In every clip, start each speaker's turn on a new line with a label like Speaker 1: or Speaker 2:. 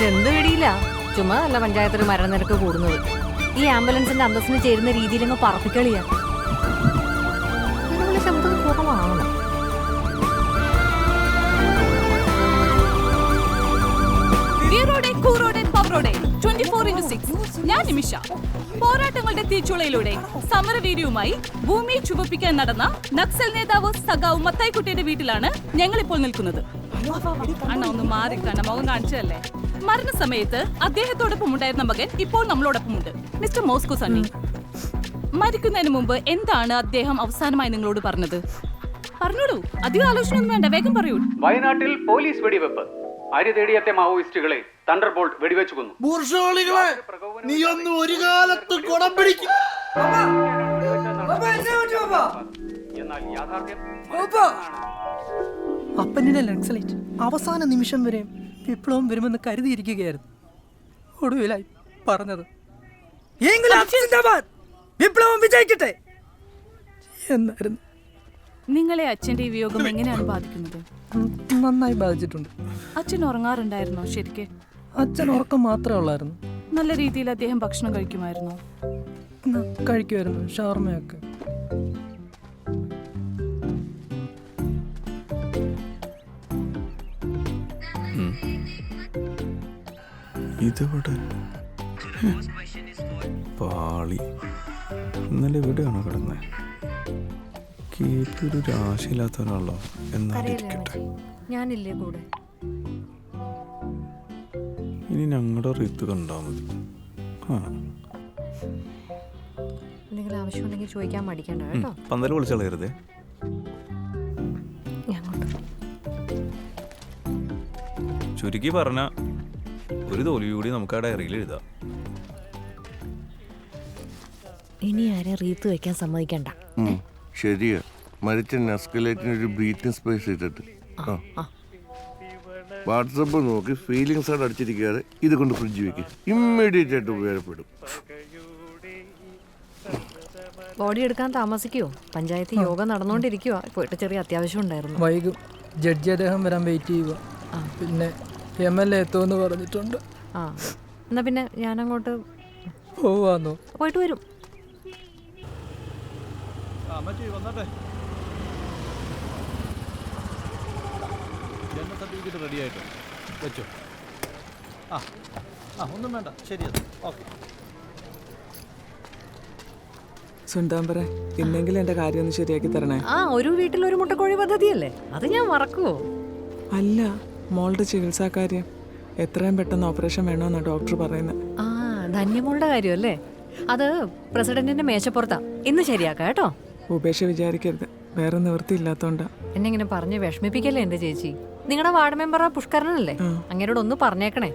Speaker 1: ഇതെന്ത് പിടിയില്ല ചുമ്മാ അല്ല പഞ്ചായത്തിൽ മരണനിരക്ക് കൂടുന്നത്. ഈ ആംബുലൻസിന്റെ അന്തസ്സിന് ചേരുന്ന രീതിയിൽ അങ്ങ് പറപ്പിക്കളിയാ. ശബ്ദം
Speaker 2: ഞാൻ പോരാട്ടങ്ങളുടെ തീച്ചുളയിലൂടെ സമരവീര്യവുമായി ഭൂമി ചുവപ്പിക്കാൻ നടന്ന നക്സൽ നേതാവ് സഖാവ് മത്തായിക്കുട്ടിയുടെ വീട്ടിലാണ് ഞങ്ങൾ ഇപ്പോൾ നിൽക്കുന്നത്. അണ്ണ ഒന്ന് മാറി കണ്ണ മുഖം കാണിച്ചതല്ലേ? മരണസമയത്ത് അദ്ദേഹത്തോടൊപ്പം ഉണ്ടായിരുന്ന മകൻ ഇപ്പോൾ നമ്മളോടൊപ്പമുണ്ട്. മിസ്റ്റർ മോസ്കോ സണ്ണി മരിക്കുന്നതിന് മുമ്പ് എന്താണ് അദ്ദേഹം അവസാനമായി നിങ്ങളോട് പറഞ്ഞത്? പറഞ്ഞോളൂ അധികം ആലോചനയൊന്നും വേണ്ട വേഗം പറയൂ.
Speaker 3: വയനാട്ടിൽ പോലീസ് വെടിവെപ്പ്. അരി തേടിയെത്തിയ മാവോയിസ്റ്റുകളെ തണ്ടർ ബോൾട്ട് വെടിവെച്ചു കൊന്നു.
Speaker 4: ബൂർഷോളികളെ നീ ഒന്ന് ഒരു കാലത്ത് കുടം പിടിക്കും.
Speaker 3: എന്നാൽ യാഥാർത്ഥ്യം
Speaker 5: അപ്പനിലെ നക്സലൈറ്റ് അവസാന നിമിഷം വരെ വിപ്ലവം വരുമെന്ന് കരുതിയിരിക്കുകയായിരുന്നു. ഒടുവിലായി പറഞ്ഞത് "ഇൻക്ലാബ് സിന്ദാബാദ്! വിപ്ലവം വിജയിക്കട്ടെ എന്നായിരുന്നു.
Speaker 2: നിങ്ങളെ അച്ഛന്റെ ഈ വിയോഗം എങ്ങനെയാണ് ബാധിക്കുന്നത്?
Speaker 5: നന്നായി ബാധിച്ചിട്ടുണ്ട്.
Speaker 2: അച്ഛൻ ഉറങ്ങാറുണ്ടായിരുന്നോ ശരിക്ക്?
Speaker 5: അച്ഛൻ ഉറക്കം മാത്രമേ ഉള്ളായിരുന്നു.
Speaker 2: നല്ല രീതിയിൽ അദ്ദേഹം ഭക്ഷണം കഴിക്കുമായിരുന്നോ?
Speaker 5: കഴിക്കുമായിരുന്നു ഷവർമയൊക്കെ.
Speaker 6: ഇതെവിടെ. പാളി. ഇന്നലെ എവിടെയാണോ കിടന്നത് കേട്ടൊരു രാശിയില്ലാത്ത ഒരാളോ? എന്നാലിരിക്കട്ടെ.
Speaker 1: ഞാനില്ലേ കൂടെ?
Speaker 6: ഇനി ഞങ്ങളുടെ റീത്ത് കണ്ടാ മതി. ആ.
Speaker 1: എന്തെങ്കിലും ആവശ്യമുണ്ടെങ്കിൽ ചോദിക്കാൻ മടിക്കണ്ട കേട്ടോ.
Speaker 6: പന്തൽ വിളിച്ചളയരുതേ
Speaker 1: ഞാൻ കൊണ്ട്
Speaker 6: ചുരുക്കി പറഞ്ഞ ഒരു തോൽവി കൂടി നമുക്ക് ആ ഡയറിയിൽ എഴുതാം.
Speaker 1: ഇനി ആരെ റീത്ത് വെക്കാൻ സമ്മതിക്കണ്ട.
Speaker 4: ഉം, ശരിയാ. മരിച്ച നസ്കലേറ്റിന് ഒരു ബ്രീത്തിങ് സ്പേസ് ഇട്ടിട്ട്. ആ വാട്സപ്പ് നോക്കി ഫീലിങ്സ് ആണ് അടിച്ചിരിക്കാതെ ഇത് കൊണ്ട് ഫ്രിഡ്ജ് വെക്ക്. ഇമ്മീഡിയറ്റ് ആയിട്ട് ഉപയോഗപ്പെടും
Speaker 1: ബോഡി എടുക്കാൻ താമസിക്കുവോ പഞ്ചായത്ത് യോഗം നടന്നുകൊണ്ടിരിക്കുവാ. പോയിട്ട് ചെറിയ അത്യാവശ്യം ഉണ്ടായിരുന്നു.
Speaker 5: വൈകും. ജഡ്ജി അദ്ദേഹം വരാൻ വെയിറ്റ് ചെയ്യുക പിന്നെ എം എൽ എ എത്തുമെന്ന് പറഞ്ഞിട്ടുണ്ട്.
Speaker 1: ആ എന്നാ പിന്നെ ഞാനങ്ങോട്ട്
Speaker 5: പോവാന്നോ?
Speaker 1: പോയിട്ട് വരും.
Speaker 7: ജനന സർട്ടിഫിക്കറ്റ് റെഡി ആയിട്ടോ വെച്ചോ. ആ ആ ഒന്നും വേണ്ട. ശരി അത്. ഓക്കെ.
Speaker 8: സുണ്ടാമ്പറ ഇന്നെങ്കിലും എന്റെ കാര്യം ഒന്ന് ശരിയാക്കി തരണേ.
Speaker 1: ആ ഒരു വീട്ടിൽ ഒരു മുട്ടക്കോഴി പദ്ധതിയല്ലേ? അത് ഞാൻ മറക്കുവോ?
Speaker 8: അല്ല. മോളുടെ ചികിത്സാ കാര്യം എത്രയും പെട്ടെന്ന് ഓപ്പറേഷൻ വേണമെന്നാണ് ഡോക്ടർ പറയുന്നത്.
Speaker 1: ആ ധന്യമോളുടെ കാര്യമല്ലേ? അത് പ്രസിഡന്റിന്റെ മേശപ്പുറത്താ. ഇന്ന് ശരിയാക്കാം കേട്ടോ.
Speaker 8: ഉപേക്ഷ വിചാരിക്കരുത്. വേറെ നിവൃത്തിയില്ലാത്തോണ്ടാ
Speaker 1: എന്നെ ഇങ്ങനെ പറഞ്ഞ് വിഷമിപ്പിക്കല്ലേ എന്റെ ചേച്ചി? നിങ്ങളുടെ വാർഡ് മെമ്പർ ആ പുഷ്കരനല്ലേ? അങ്ങനോട് ഒന്ന് പറഞ്ഞേക്കണേ.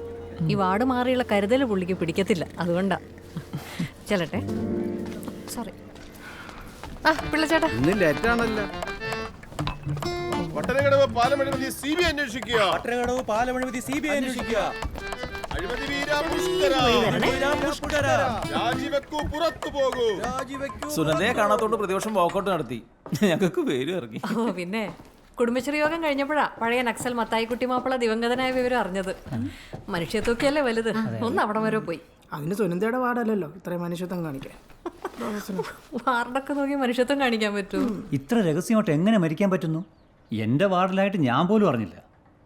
Speaker 1: ഈ വാർഡ് മാറിയുള്ള കരുതൽ പുള്ളിക്ക് പിടിക്കത്തില്ല. അതുകൊണ്ടാ. ചെല്ലട്ടെ. സോറി ആ പിള്ളച്ചേട്ടാ.
Speaker 4: ഇന്ന്
Speaker 9: പാലം അഴിമതി സി ബി അന്വേഷിക്കുക.
Speaker 7: പട്ടണകടവ് പാലമഴിമതി സി ബി അന്വേഷിക്കുക.
Speaker 9: അഴിമതി വീര പുഷ്കര. രാജിവെക്കൂ പുറത്തു പോകൂ.
Speaker 7: സുനന്ദയെ കാണാത്തോണ്ട് പ്രതിപക്ഷം വാക്കൗട്ട് നടത്തി. ഞങ്ങൾക്ക് പേര് ഇറങ്ങി.
Speaker 1: ഓ പിന്നെ കുടുംബശ്രീ യോഗം കഴിഞ്ഞപ്പോഴാ പഴയ നക്സൽ മത്തായിക്കുട്ടി മാപ്പിള ദിവംഗതനായ വിവരം അറിഞ്ഞത്. മനുഷ്യത്വക്കല്ലേ വലുത്? ഒന്ന് അവിടെ വരെ പോയി.
Speaker 5: അതിന് സുനന്ദയുടെ വാർഡല്ലല്ലോ. ഇത്രയും മനുഷ്യത്വം കാണിക്കാൻ.
Speaker 1: വാർഡൊക്കെ നോക്കി മനുഷ്യത്വം കാണിക്കാൻ പറ്റൂ.
Speaker 10: ഇത്ര രഹസ്യമായിട്ട് എങ്ങനെ മരിക്കാൻ പറ്റുന്നു? എന്റെ വാർഡിലായിട്ട് ഞാൻ പോലും അറിഞ്ഞില്ല.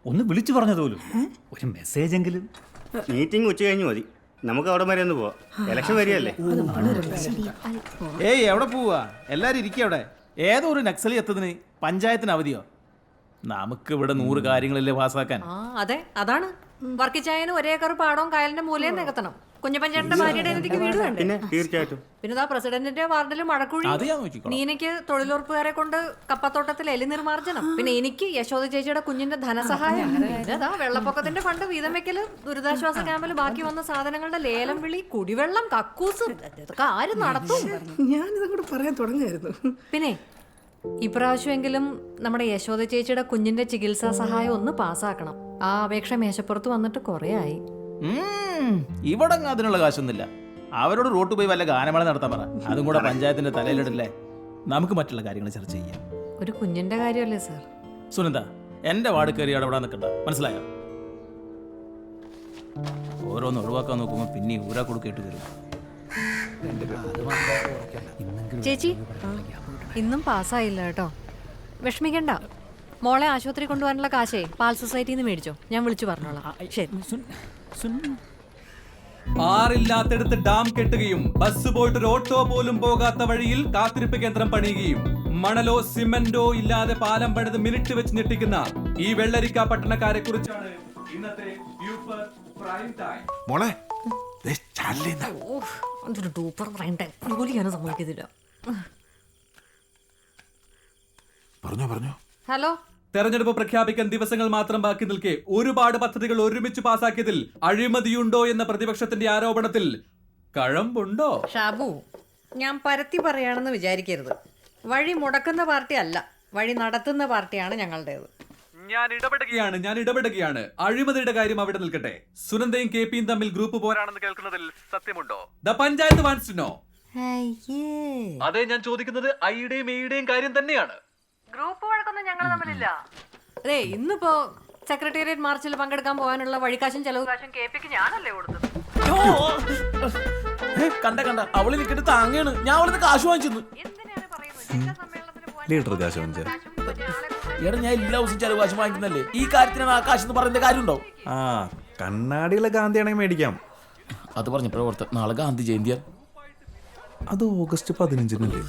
Speaker 10: ഒന്ന് വിളിച്ചു പറഞ്ഞത് പോലും. ഒരു മെസ്സേജ് എങ്കിലും
Speaker 11: മീറ്റിംഗ് ഉച്ച കഴിഞ്ഞു മതി. നമുക്ക് അവിടെ വരെ ഒന്ന് പോവാം. ഇലക്ഷൻ വരികയല്ലേ?
Speaker 7: ഏയ് എവിടെ പോവാ? എല്ലാരും ഇരിക്കുക അവിടെ. ഏതോ ഒരു നക്സലി എത്തതിന് പഞ്ചായത്തിന് അവധിയോ? നമുക്ക് ഇവിടെ നൂറ് കാര്യങ്ങളല്ലേ പാസ്സാക്കാൻ
Speaker 1: ആ അതെ അതാണ്. വർക്കിച്ചായന് ഒരേക്കർ പാടവും കായലിന്റെ മൂലയും നികത്തണം. കുഞ്ഞപ്പഞ്ചേട്ടന്റെ ഭാര്യയുടെ എനിക്ക് വീട് വേണ്ടേ
Speaker 11: പിന്നെ തീർച്ചയായിട്ടും.
Speaker 1: പിന്നെ ദാ പ്രസിഡന്റിന്റെ വാർഡിൽ മഴക്കുഴി
Speaker 7: അത് ഞാൻ നോക്കിക്കോളാം.
Speaker 1: നീനയ്ക്ക് തൊഴിലുറപ്പുകാരെ കൊണ്ട് കപ്പത്തോട്ടത്തിൽ എലി നിർമാർജനം പിന്നെ എനിക്ക് യശോദ ചേച്ചിയുടെ കുഞ്ഞിന്റെ ധനസഹായം. പിന്നെ ദാ വെള്ളപ്പൊക്കത്തിന്റെ ഫണ്ട് വീതം വെക്കൽ ദുരിതാശ്വാസ ക്യാമ്പിൽ ബാക്കി വന്ന സാധനങ്ങളുടെ ലേലം വിളി കുടിവെള്ളം കക്കൂസ് ഇതൊക്കെ ആര് നടത്തും?
Speaker 5: ഞാനിതും കൂടെ പറയാൻ തുടങ്ങായിരുന്നു.
Speaker 1: പിന്നെ ഇപ്രാവശ്യമെങ്കിലും നമ്മുടെ യശോദ ചേച്ചിയുടെ കുഞ്ഞിന്റെ ചികിത്സാ സഹായം ഒന്ന് പാസ്സാക്കണം. ആ അപേക്ഷ മേശപ്പുറത്ത് വന്നിട്ട് കുറേ ആയി.
Speaker 7: ഉം, ഇവിടെ അതിനുള്ള കാശൊന്നുമില്ല. അവരോട് റോട്ട് പോയി വല്ല ഗാനമേള നടത്താൻ പറ. അതും കൂടെ പഞ്ചായത്തിന്റെ തലയിലിടല്ലേ. നമുക്ക് മറ്റുള്ള കാര്യങ്ങൾ ചർച്ച ചെയ്യാം.
Speaker 1: ഒരു കുഞ്ഞിന്റെ കാര്യമല്ലേ സാർ?
Speaker 7: സുനന്ദ എന്റെ വാർഡ് കയറി അവിടെ നിൽക്കണ്ട മനസ്സിലായോ? ഓരോന്ന് ഒഴിവാക്കാൻ നോക്കുമ്പോ പിന്നെ ഊരാ കൊടുക്കേട്ട് വരും.
Speaker 1: ചേച്ചി ഇന്നും പാസ്സായില്ല കേട്ടോ. വിഷമിക്കണ്ട. മോളെ ആശുപത്രി കൊണ്ടുപോകാനുള്ള കാശേ പാൽ സൊസൈറ്റിയിൽ നിന്ന് മേടിച്ചോ. ഞാൻ വിളിച്ചു പറഞ്ഞോളാം. ശരി.
Speaker 12: ആറില്ലാത്തടുത്ത് ഡാം കെട്ടുകയും ബസ് പോയിട്ട് ഒരു ഓട്ടോ പോലും പോകാത്ത വഴിയിൽ കാത്തിരിപ്പ് കേന്ദ്രം പണിയുകയും. മണലോ സിമന്റോ ഇല്ലാതെ പാലം പണിത് മിനിറ്റ് വെച്ച് ഞെട്ടിക്കുന്ന ഈ വെള്ളരിക്ക പട്ടണക്കാരെ കുറിച്ചാണ് ഇന്നത്തെ യൂപ്പർ പ്രൈം ടൈം.
Speaker 9: മോളെ
Speaker 1: അതൊരു ഡൂപ്പർ ജോലി സമ്മതിക്കത്തില്ല
Speaker 9: പറഞ്ഞോ പറഞ്ഞോ.
Speaker 1: ഹലോ?
Speaker 12: തെരഞ്ഞെടുപ്പ് പ്രഖ്യാപിക്കാൻ ദിവസങ്ങൾ മാത്രം ബാക്കി നിൽക്കെ ഒരുപാട് പദ്ധതികൾ ഒരുമിച്ച് പാസാക്കിയതിൽ അഴിമതിയുണ്ടോ എന്ന പ്രതിപക്ഷത്തിന്റെ ആരോപണത്തിൽ കഴമ്പുണ്ടോ?
Speaker 1: ഷാബു ഞാൻ പരത്തി പറയാണെന്ന് വിചാരിക്കരുത്. വഴി മുടക്കുന്ന പാർട്ടി അല്ല വഴി നടത്തുന്ന പാർട്ടിയാണ് ഞങ്ങളുടേത്.
Speaker 12: ഞാൻ ഇടപെടുകയാണ് ഞാൻ ഇടപെടുകയാണ്. അഴിമതിയുടെ കാര്യം അവിടെ നിൽക്കട്ടെ. സുനന്ദയും കെ പിയും തമ്മിൽ ഗ്രൂപ്പ് പോരാണെന്ന് കേൾക്കുന്നതിൽ സത്യമുണ്ടോ? ദ പഞ്ചായത്ത് വാൻസ് നോ അതെ ഞാൻ ചോദിക്കുന്നത് ഐയുടെയും എയുടെയും കാര്യം തന്നെയാണ്.
Speaker 1: ഗ്രൂപ്പ് വഴക്കൊന്നും ഞങ്ങൾ തമ്മിലില്ല. അതെ ഇന്നിപ്പോ സെക്രട്ടേറിയറ്റ് മാർച്ചിൽ പങ്കെടുക്കാൻ പോകാനുള്ള വഴിക്കാശും ചെലവ് കാശും കേൾപ്പിക്ക് ഞാനല്ലേ കൊടുത്തത്?
Speaker 7: കണ്ട കണ്ട. അവൾ നിൽക്കിട്ട് താങ്ങാണ് ഞാൻ അവളിന്ന് കാശ് വാങ്ങിച്ചു
Speaker 1: എന്തിനാണ് പറയുന്നത്? ജില്ലാ സമ്മേളനത്തിന് പോകാൻ
Speaker 6: ലീഡർ കാശ് വാങ്ങിച്ച.
Speaker 7: എടാ ഞാൻ എല്ലാ ദിവസം ചെലവ് കാശ് വാങ്ങിക്കുന്നല്ലേ ഈ കാര്യത്തിനാണ് ആ കാശ് എന്ന് പറയുന്ന കാര്യമുണ്ടോ?
Speaker 6: ആ കണ്ണാടിയുള്ള ഗാന്ധിയാണെങ്കിൽ മേടിക്കാം.
Speaker 7: അത് പറഞ്ഞപ്പോഴേ ഓർത്ത് നാളെ ഗാന്ധി ജയന്തിയാ.
Speaker 6: അത് ഓഗസ്റ്റ് പതിനഞ്ചിനല്ലേ?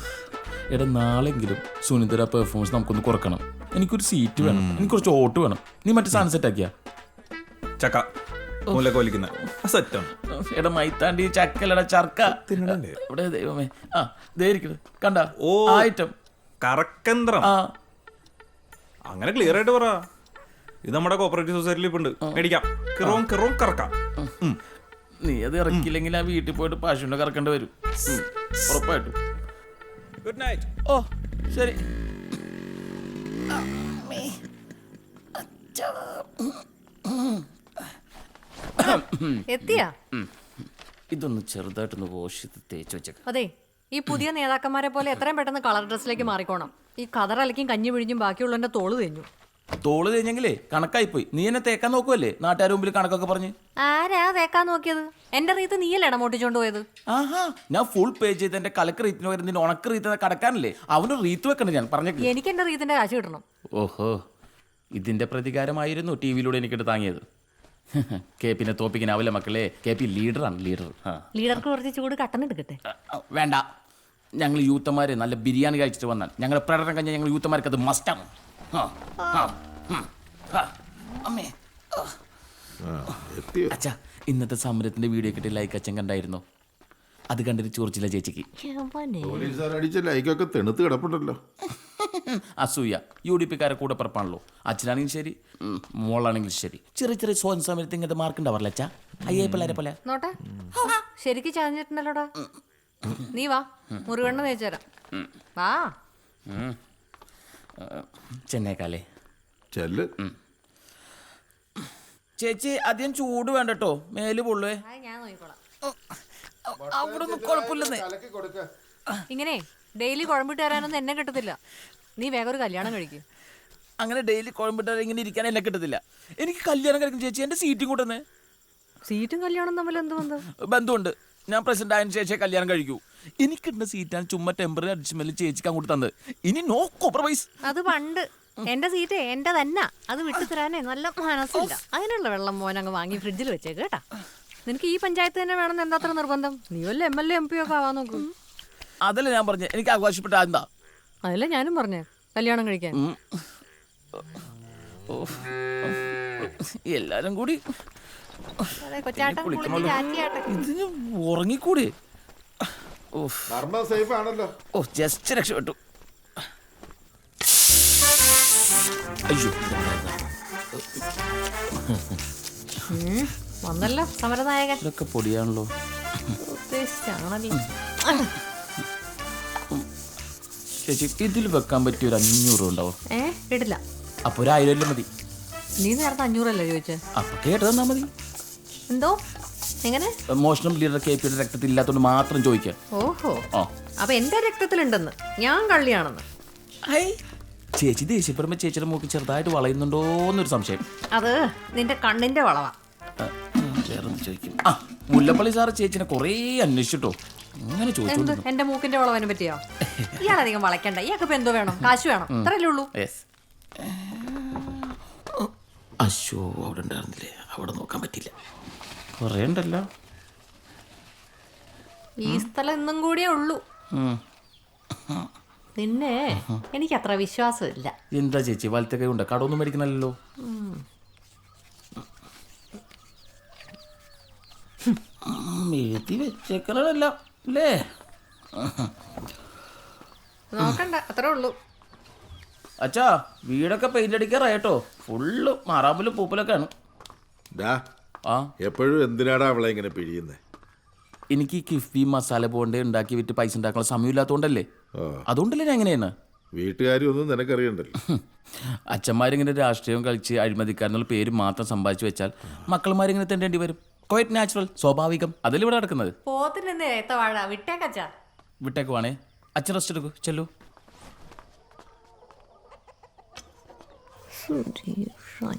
Speaker 7: എടാ നാളെങ്കിലും സുനിതര പെർഫോമൻസ് നമുക്കൊന്ന് കുറക്കണം. എനിക്കൊരു സീറ്റ് വേണം. എനിക്ക് കുറച്ച് ഓട്ട് വേണം. നീ മറ്റേ സൺസെറ്റ് ആക്കിയാ?
Speaker 6: ചക്ക. മൂലക്കൊലിക്കുന്ന സെറ്റാണ്
Speaker 7: എടാ മൈത്താണ്ടി ചക്കലട ചർക്ക? ഇവിടെ ദൈവമേ? ആ ദേ ഇരിക്കണ്. കണ്ട?
Speaker 6: ഓ.
Speaker 7: ഐറ്റം
Speaker 6: കറക്കന്ത്രം. അങ്ങനെ ക്ലിയർ ആയിട്ട് പറ. ഇത് നമ്മുടെ കോപ്പറേറ്റീവ് സൊസൈറ്റിയിൽ ഇപ്പൊ ഉണ്ട് മേടിക്കാം. കിറോം കിറോം കറക്കാം.
Speaker 7: നീ അത് ഇറക്കില്ലെങ്കിൽ ആ വീട്ടിൽ പോയിട്ട് പശുവിനെ കറക്കേണ്ടി വരും. ഉറപ്പായിട്ടും.
Speaker 6: ഗുഡ് നൈറ്റ്
Speaker 7: ഓ ശരി
Speaker 1: എത്തിയാ?
Speaker 7: ഇതൊന്ന് ചെറുതായിട്ടൊന്ന് വാഷ് ചെയ്ത് തേച്ച് വെച്ചേക്കാം.
Speaker 1: അതെ ഈ പുതിയ നേതാക്കന്മാരെ പോലെ എത്രയും പെട്ടെന്ന് കളർ ഡ്രസ്സിലേക്ക് മാറിക്കോണം. ഈ കതറലക്കും കഞ്ഞി പിഴിഞ്ഞും ബാക്കിയുള്ളതിന്റെ തോൾ തെഞ്ഞു.
Speaker 7: തോൾ കഴിഞ്ഞെങ്കിലേ കണക്കായിപ്പോയി. നീ എന്നെ തേക്കാൻ നോക്കുവല്ലേ? നാട്ടുകാർ മുമ്പിൽ കണക്കൊക്കെ പറഞ്ഞ്.
Speaker 1: ആരാ തേക്കാൻ നോക്കിയത്? എന്റെ റീത്ത് നീയല്ലേ ഇടമോട്ടിച്ചോണ്ട് പോയത്?
Speaker 7: ആഹാ ഞാൻ ഫുൾ പേ ചെയ്ത് എന്റെ കലക്ക് റീത്തിന് പകരം നിന്റെ ഉണക്ക് റീത്ത് കടക്കാനല്ലേ? അവന് റീത്ത് വെക്കണ്ട ഞാൻ പറഞ്ഞു
Speaker 1: എനിക്ക് എന്റെ റീത്തിന്റെ കാശ് കിട്ടണം.
Speaker 7: ഓഹോ ഇതിന്റെ പ്രതികാരമായിരുന്നു ടി വിയിലൂടെ എനിക്കിട്ട് താങ്ങിയത്. കെ പിന്നെ തോപ്പിക്കാനാവില്ല മക്കളെ കെ പി ആണ് ലീഡർ. ആ.
Speaker 1: ലീഡർക്ക് കുറച്ച് ചൂട് കട്ടൻ എടുക്കട്ടെ?
Speaker 7: വേണ്ട. ഞങ്ങൾ യൂത്തന്മാര് നല്ല ബിരിയാണി കഴിച്ചിട്ട് വന്നാൽ ഞങ്ങളുടെ പ്രകടനം കഴിഞ്ഞാൽ ഞങ്ങൾ യൂത്തന്മാർക്ക് അത് മസ്റ്റാണ് അമ്മേ. അച്ഛാ ഇന്നത്തെ സമരത്തിന്റെ വീഡിയോ കിട്ടിയ ലൈക്ക് അച്ഛൻ കണ്ടായിരുന്നോ? അത് കണ്ടിട്ട് ചോർച്ചില്ല ചേച്ചിക്ക്.
Speaker 9: ലൈക്കൊക്കെ തെണുത്ത് കിടപ്പുണ്ടല്ലോ.
Speaker 7: അസൂയ യു ഡി പിക്കാരെ കൂടെ പറപ്പാണല്ലോ. അച്ഛനാണെങ്കിലും ശരി മോളാണെങ്കിലും ശരി. ചെറിയ ചെറിയ സ്വയം സമരത്തിൽ ഇങ്ങനത്തെ മാർക്ക് ഉണ്ടാവാറില്ല അച്ഛാ? അയ്യേ പിള്ളേരെ പോലെ.
Speaker 1: നോട്ടെ? ശരിക്ക് ചാഞ്ഞിട്ടുണ്ടല്ലോടാ. നീ വാ മുറുകണ്ണ തേച്ചുതരാം വാ.
Speaker 7: ചെന്നൈക്കാലേ.
Speaker 9: ചെല്ല്.
Speaker 7: ചേച്ചി അധികം ചൂട് വേണ്ട കേട്ടോ മേൽ പൊള്ളുവേ. അവിടെ ഒന്നും കുഴപ്പമില്ലെന്നേ.
Speaker 1: ഇങ്ങനെ ഡെയിലി കുഴമ്പിട്ട് വരാനൊന്നും എന്നെ കിട്ടത്തില്ല. നീ വേഗം ഒരു കല്യാണം കഴിക്കും.
Speaker 7: അങ്ങനെ ഡെയിലി കുഴമ്പിട്ട് ഇങ്ങനെ ഇരിക്കാൻ എന്നെ കിട്ടത്തില്ല. എനിക്ക് കല്യാണം കഴിക്കും ചേച്ചി. എന്റെ സീറ്റും കൂട്ടുന്നേ
Speaker 1: സീറ്റും കല്യാണം തമ്മിൽ എന്ത് ബന്ധം?
Speaker 7: ബന്ധമുണ്ട് ഞാൻ പ്രസിഡന്റ് ആയതിനു ശേഷം കല്യാണം കഴിക്കൂ. എനിക്കിടുന്ന സീറ്റാണ് ചുമ്മാ ടെമ്പററി അഡ്ജസ്റ്റ്മെന്റ് ചേച്ചിക്ക് അങ്ങോട്ട് തന്നത് ഇനി നോ കോംപ്രമൈസ്
Speaker 1: അത് പണ്ട്. എന്റെ സീറ്റ് എന്റെ തന്നെ അത് വിട്ടു തരാനേ നല്ല മനസ്സില്ല. അതിനുള്ള വെള്ളം മോൻ അങ്ങ് വാങ്ങി ഫ്രിഡ്ജിൽ വെച്ചേക്ക് കേട്ടാ. നിനക്ക് ഈ പഞ്ചായത്ത് തന്നെ വേണമെന്ന് എന്താ അത്ര നിർബന്ധം? നീ വല്ല M L A M P ഒക്കെ ആവാൻ നോക്കൂ.
Speaker 7: അതല്ല ഞാൻ പറഞ്ഞ. എനിക്ക് ആഘോഷപ്പെട്ട എന്താ?
Speaker 1: അതല്ല ഞാനും പറഞ്ഞേ. കല്യാണം കഴിക്കാൻ.
Speaker 7: എല്ലാരും കൂടി. ഉറങ്ങിക്കൂടി?
Speaker 9: സേഫ് ആണല്ലോ.
Speaker 7: ഓ ജസ്റ്റ് രക്ഷപ്പെട്ടു. അയ്യോ.
Speaker 1: വന്നല്ലോ സമരനായകൻ.
Speaker 7: ഇതൊക്കെ പൊടിയാണല്ലോ.
Speaker 1: ഉദ്ദേശിച്ചാണല്ലോ
Speaker 7: ചേച്ചി ഇതിൽ വെക്കാൻ പറ്റിയ ഒരു അഞ്ഞൂറ് ഉണ്ടാവും.
Speaker 1: ഏ ഇടില്ല.
Speaker 7: അപ്പൊ ഒരു ആയിരം അല്ലേ മതി.
Speaker 1: നീ നേരത്തെ അഞ്ഞൂറല്ലേ ചോദിച്ചേ?
Speaker 7: അപ്പൊ കേട്ട് തന്നാ മതി.
Speaker 1: എന്തോ? എങ്ങനെ?
Speaker 7: മോഷണം ലീഡർ കെ പിയുടെ രക്തത്തിൽ ഇല്ലാത്തതുകൊണ്ട് മാത്രം ചോദിക്കാൻ
Speaker 1: ഓഹോ.
Speaker 7: ആ.
Speaker 1: അപ്പൊ എന്റെ രക്തത്തിലുണ്ടെന്ന്? ഞാൻ കള്ളിയാണെന്ന്.
Speaker 7: ഹൈ ചേച്ചി ദേഷ്യപ്പെടുമ്പോ ചേച്ചിയുടെ മൂക്ക് ചെറുതായിട്ട് വളയുന്നുണ്ടോ എന്നൊരു സംശയം.
Speaker 1: അത് നിന്റെ കണ്ണിന്റെ വളവാ.
Speaker 7: വേറൊന്ന് ചോദിക്കും. ആ മുല്ലപ്പള്ളി സാറ് ചേച്ചിനെ കുറേ അന്വേഷിച്ചിട്ടോ? അങ്ങനെ
Speaker 1: എന്ത്?
Speaker 7: ചോദിച്ചോണ്ട്
Speaker 1: എന്റെ മൂക്കിന്റെ വളവനെ പറ്റിയോ? ഇയാളധികം വളയ്ക്കണ്ട. ഇയാൾക്ക് ഇപ്പൊ എന്തോ വേണം? കാശ് വേണം. അത്രയല്ലേ ഉള്ളൂ.
Speaker 7: അശോ അവിടെ ഉണ്ടായിരുന്നില്ലേ? അവിടെ നോക്കാൻ പറ്റില്ല കുറേ ഉണ്ടല്ലോ
Speaker 1: ഈ സ്ഥലം ഇന്നും കൂടിയേ ഉള്ളൂ. നിന്നെ എനിക്ക് അത്ര വിശ്വാസമില്ല.
Speaker 7: എന്താ ചേച്ചി വലത്തെ കൈ ഉണ്ട്? കടമൊന്നും മേടിക്കണല്ലോ എഴുതി വെച്ചേക്കണല്ല അല്ലേ?
Speaker 1: നോക്കണ്ട അത്രേ ഉള്ളൂ.
Speaker 7: അച്ഛാ വീടൊക്കെ പെയിന്റ് അടിക്കാറായിട്ടോ ഫുള്ള് മാറാമ്പലും പൂപ്പലൊക്കെയാണ്. ആ.
Speaker 9: എപ്പോഴും എന്തിനാടാ അവളെ ഇങ്ങനെ പിഴിയുന്നേ?
Speaker 7: എനിക്ക് ഈ കിഫ്ബി മസാല ബോണ്ട് ഉണ്ടാക്കി വിറ്റ് പൈസ ഉണ്ടാക്കാനുള്ള സമയമില്ലാത്തതുകൊണ്ടല്ലേ അതുകൊണ്ടല്ലേ ഞാൻ എങ്ങനെയാണ്
Speaker 9: വീട്ടുകാരി ഒന്നും നിനക്കറിയണ്ടല്ലോ.
Speaker 7: അച്ഛന്മാരിങ്ങനെ രാഷ്ട്രീയം കളിച്ച് അഴിമതിക്കാരെന്നുള്ള പേര് മാത്രം സമ്പാദിച്ചു വെച്ചാൽ മക്കളമാരിങ്ങനെ തെണ്ടേണ്ടി വരും. ക്വൈറ്റ് നാച്ചുറൽ സ്വാഭാവികം. അതല്ലേ ഇവിടെ നടക്കുന്നത്?
Speaker 1: പോത്തിന് ഏത്തവാഴ വിട്ടേക്കച്ചാ
Speaker 7: വിട്ടേക്ക് വേണേ. അച്ഛൻ റെസ്റ്റ് എടുക്കൂ. ചെല്ലു.
Speaker 1: സുരേഷ്